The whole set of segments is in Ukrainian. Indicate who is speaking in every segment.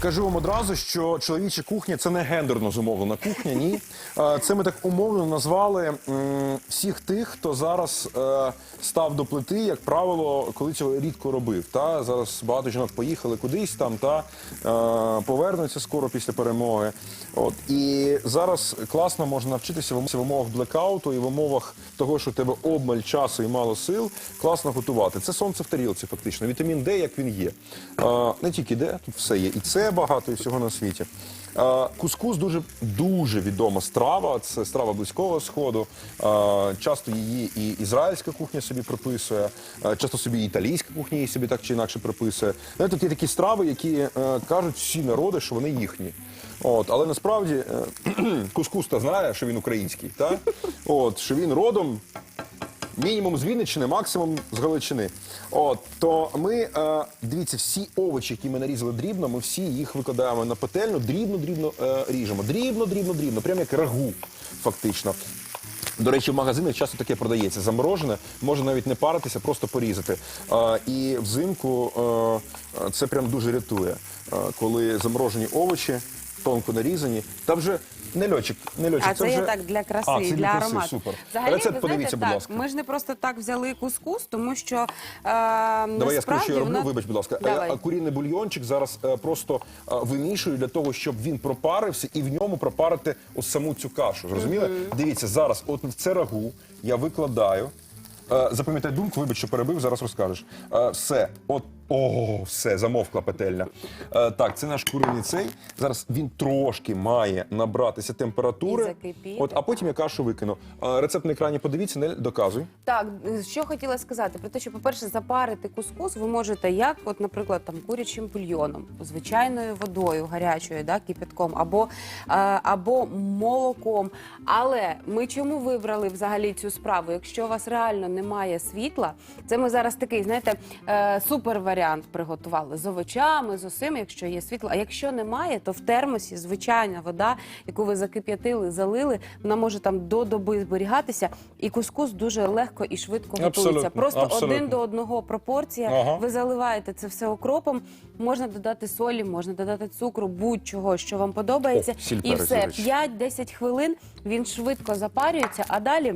Speaker 1: Кажу вам одразу, що чоловіча кухня це не гендерно зумовлена кухня. Ні, Е, це ми так умовно назвали всіх тих, хто зараз е, став до плити, як правило, коли цього рідко робив. Та зараз багато жінок поїхали кудись там та е, повернуться скоро після перемоги. От і зараз класно можна навчитися в умовах- блекауту і в умовах того, що у тебе обмаль часу і мало сил, класно готувати. Це сонце в тарілці, фактично. Вітамін Д, як він є. Не тільки Д, тут все є. І це багато, і всього на світі. Кускус дуже дуже відома страва. Це страва близького сходу. Часто її і ізраїльська кухня собі приписує, часто собі і італійська кухня її собі так чи інакше приписує. Тут є такі страви, які е, кажуть всі народи, що вони їхні. От, але насправді е, кускус та знає, що він український, та? От, що він родом мінімум з Вінниччини, максимум з Галичини. От то ми е, дивіться, всі овочі, які ми нарізали дрібно, ми всі їх викладаємо на петельну, дрібно, дрібно е, ріжемо. Дрібно, дрібно, дрібно, прямо як рагу, фактично. До речі, в магазинах часто таке продається. Заморожене, може навіть не паритися, просто порізати. Е, і взимку е, це прям дуже рятує, е, коли заморожені овочі, тонко нарізані, та вже не льочик, не льочик.
Speaker 2: А це,
Speaker 1: вже...
Speaker 2: я так для краси,
Speaker 1: А, це
Speaker 2: для,
Speaker 1: для краси,
Speaker 2: аромату.
Speaker 1: супер.
Speaker 2: Взагалі,
Speaker 1: Рецепт
Speaker 2: ви
Speaker 1: подивіться,
Speaker 2: знаєте,
Speaker 1: будь
Speaker 2: так,
Speaker 1: ласка.
Speaker 2: Ми ж не просто так взяли кускус, тому що е,
Speaker 1: Давай я скажу, що я роблю.
Speaker 2: вона...
Speaker 1: Вибач, будь ласка.
Speaker 2: Давай.
Speaker 1: Е, а Курінний бульйончик зараз е, просто е, вимішую для того, щоб він пропарився і в ньому пропарити ось саму цю кашу. Зрозуміли? Дивіться, зараз от в це рагу я викладаю. Е, Запам'ятай думку, вибач, що перебив, зараз розкажеш. Е, Все, от о, все, замовкла петельня. Е, Так, це наш куриний цей. Зараз він трошки має набратися температури.
Speaker 2: І закипіти.
Speaker 1: От, а потім я кашу викину. Е, Рецепт на екрані подивіться, не доказуй.
Speaker 2: Так, що хотіла сказати про те, що, по-перше, запарити кускус ви можете як, от, наприклад, там курячим бульйоном, звичайною водою гарячою, да, кипятком, або, е, або молоком. Але ми чому вибрали взагалі цю справу? Якщо у вас реально немає світла, це ми зараз такий, знаєте, е, супер варіант приготували з овочами, з усім, якщо є світло. А якщо немає, то в термосі звичайна вода, яку ви закип'ятили, залили, вона може там до доби зберігатися, і кускус дуже легко і швидко готується.
Speaker 1: Абсолютно,
Speaker 2: Просто
Speaker 1: абсолютно.
Speaker 2: один до одного пропорція.
Speaker 1: Ага.
Speaker 2: Ви заливаєте це все окропом. Можна додати солі, можна додати цукру, будь-чого, що вам подобається,
Speaker 1: О,
Speaker 2: і все
Speaker 1: до речі.
Speaker 2: 5-10 хвилин. Він швидко запарюється, а далі.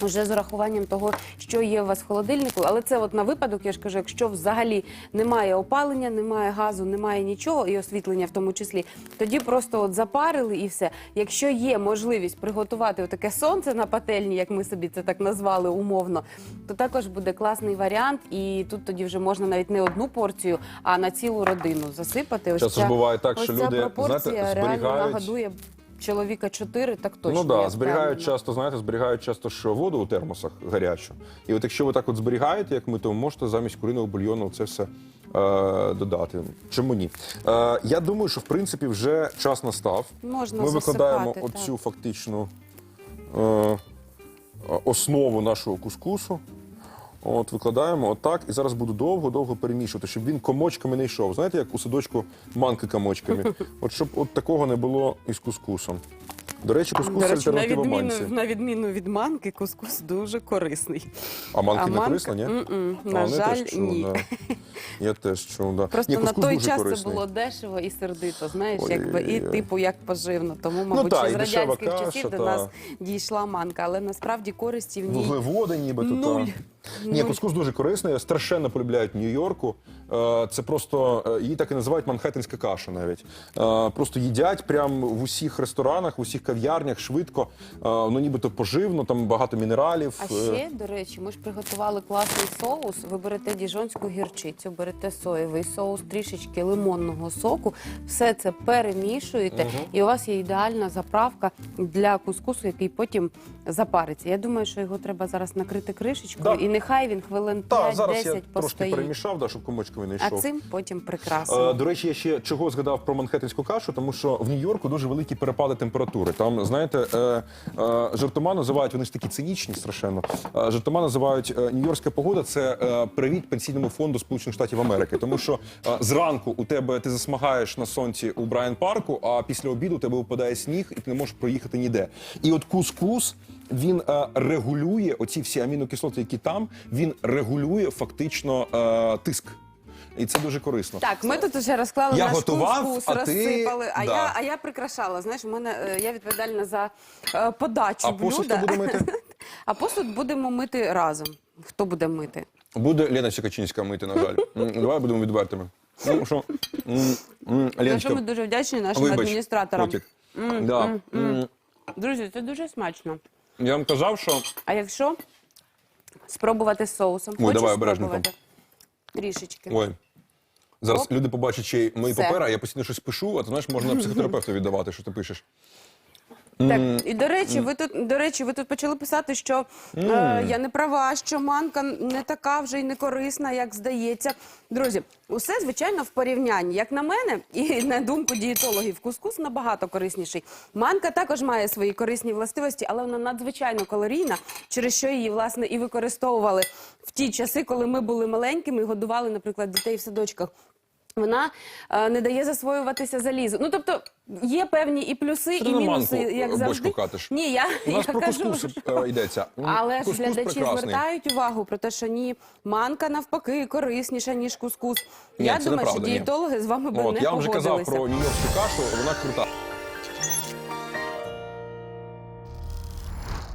Speaker 2: Вже з урахуванням того, що є у вас в холодильнику, але це от на випадок, я ж кажу, якщо взагалі немає опалення, немає газу, немає нічого і освітлення в тому числі, тоді просто от запарили і все. Якщо є можливість приготувати таке сонце на пательні, як ми собі це так назвали умовно, то також буде класний варіант. І тут тоді вже можна навіть не одну порцію, а на цілу родину засипати. Ось
Speaker 1: Часто
Speaker 2: ця,
Speaker 1: буває так,
Speaker 2: ось
Speaker 1: що
Speaker 2: ця
Speaker 1: люди,
Speaker 2: пропорція
Speaker 1: знаєте,
Speaker 2: реально
Speaker 1: зберігають-
Speaker 2: нагадує чоловіка 4, так точно.
Speaker 1: ну да, зберігають часто, знаєте, зберігають часто що воду у термосах гарячу. І от якщо ви так от зберігаєте, як ми, то можете замість куриного бульйону це все е, додати. Чому ні? Е, я думаю, що в принципі вже час настав.
Speaker 2: Можна
Speaker 1: ми викладаємо
Speaker 2: засипати,
Speaker 1: оцю
Speaker 2: так.
Speaker 1: фактичну е, основу нашого кускусу. От, викладаємо отак, і зараз буду довго-довго перемішувати, щоб він комочками не йшов. Знаєте, як у садочку манки комочками. От щоб от такого не було із кускусом. До речі, кускус
Speaker 2: До речі, на
Speaker 1: альтернатива
Speaker 2: відміну,
Speaker 1: манці.
Speaker 2: на відміну від манки, кускус дуже корисний.
Speaker 1: А манки не корисна, ні?
Speaker 2: М-м,
Speaker 1: А,
Speaker 2: на
Speaker 1: вони
Speaker 2: жаль,
Speaker 1: теж чув,
Speaker 2: ні.
Speaker 1: Да. Я теж чув, да.
Speaker 2: Просто
Speaker 1: ні,
Speaker 2: на
Speaker 1: кускус
Speaker 2: той
Speaker 1: дуже
Speaker 2: час
Speaker 1: корисний.
Speaker 2: це було дешево і сердито, знаєш,
Speaker 1: Ой,
Speaker 2: якби і
Speaker 1: ой, ой.
Speaker 2: типу як поживно. Тому, мабуть,
Speaker 1: та,
Speaker 2: ще з
Speaker 1: дешева
Speaker 2: радянських
Speaker 1: каша,
Speaker 2: часів до
Speaker 1: та.
Speaker 2: нас дійшла манка, але насправді користі в ній
Speaker 1: Вуглеводи ніби тут.
Speaker 2: нуль.
Speaker 1: Ні, кускус дуже корисний, страшенно полюбляють Нью-Йорку. Е, Це просто е, її так і називають манхеттенська каша навіть. Е, Просто їдять прямо в усіх ресторанах, в усіх кав'ярнях швидко. Ну нібито поживно, там багато мінералів.
Speaker 2: А ще, до речі, ми ж приготували класний соус. Ви берете діжонську гірчицю, берете соєвий соус, трішечки лимонного соку, все це перемішуєте, і у вас є ідеальна заправка для кускусу, який потім запариться. Я думаю, що його треба зараз накрити кришечкою,
Speaker 1: Да.
Speaker 2: і нехай він хвилин
Speaker 1: Та, зараз я
Speaker 2: 5-10
Speaker 1: трошки перемішав, да, щоб комочками не
Speaker 2: А
Speaker 1: йшов.
Speaker 2: цим потім прекрасно.
Speaker 1: Е, До речі, я ще чого згадав про манхеттенську кашу, тому що в Нью-Йорку дуже великі перепади температури. Там, знаєте, е, е, жартома називають, вони ж такі цинічні страшенно. Е, жартома називають е, Нью-Йоркська погода це е, привіт пенсійному фонду Сполучених Штатів Америки. Тому що е, зранку у тебе ти засмагаєш на сонці у Брайан парку, а після обіду у тебе випадає сніг, і ти не можеш проїхати ніде. І от кускус. Він е, регулює оці всі амінокислоти, які там, він регулює фактично е, тиск. і це дуже корисно.
Speaker 2: Так, ми тут вже розклали
Speaker 1: Я
Speaker 2: наш
Speaker 1: готував,
Speaker 2: кускус,
Speaker 1: а ти-
Speaker 2: розсипали, а,
Speaker 1: да.
Speaker 2: я, а я прикрашала. Знаєш, у мене е, я відповідальна за е, подачу
Speaker 1: А посуд
Speaker 2: блюда.
Speaker 1: хто буде мити?
Speaker 2: А посуд будемо мити разом. Хто буде мити?
Speaker 1: Буде Лена Сікачинська мити, на жаль. Давай будемо відвертими. Ну що, м, м,
Speaker 2: За що ми дуже вдячні нашим
Speaker 1: вибач,
Speaker 2: адміністраторам.
Speaker 1: котик. Да. м,
Speaker 2: Друзі, це дуже смачно.
Speaker 1: Я вам казав, що
Speaker 2: А якщо спробувати з соусом?
Speaker 1: Ой, давай обережненько.
Speaker 2: спробувати? Трішечки.
Speaker 1: Ой. Зараз
Speaker 2: Оп.
Speaker 1: люди побачать ще й мої
Speaker 2: Все.
Speaker 1: папери, а я постійно щось пишу, а ти знаєш, можна психотерапевту віддавати, що ти пишеш.
Speaker 2: Так, і до речі, ви тут до речі, ви тут почали писати, що е, я не права, що манка не така вже й не корисна, як здається. Друзі, усе звичайно в порівнянні. Як на мене, і на думку дієтологів, кускус набагато корисніший. Манка також має свої корисні властивості, але вона надзвичайно калорійна, через що її власне і використовували в ті часи, коли ми були маленькими і годували, наприклад, дітей в садочках. Вона е, не дає засвоюватися залізу. Ну тобто є певні і плюси,
Speaker 1: Це
Speaker 2: і
Speaker 1: на
Speaker 2: мінуси,
Speaker 1: манку,
Speaker 2: як
Speaker 1: е,
Speaker 2: завжди.
Speaker 1: бочку катиш?
Speaker 2: Ні, я,
Speaker 1: У нас
Speaker 2: я
Speaker 1: про
Speaker 2: кажу,
Speaker 1: кускус е, йдеться. М,
Speaker 2: але ж
Speaker 1: кускус
Speaker 2: глядачі
Speaker 1: прекрасний.
Speaker 2: звертають увагу про те, що ні, манка навпаки корисніша ніж кускус.
Speaker 1: Ні,
Speaker 2: я
Speaker 1: це
Speaker 2: думаю, що
Speaker 1: ні.
Speaker 2: дієтологи з вами би
Speaker 1: От,
Speaker 2: не
Speaker 1: я вам вже казав
Speaker 2: погодилися.
Speaker 1: про нью-йоркську кашу, вона крута.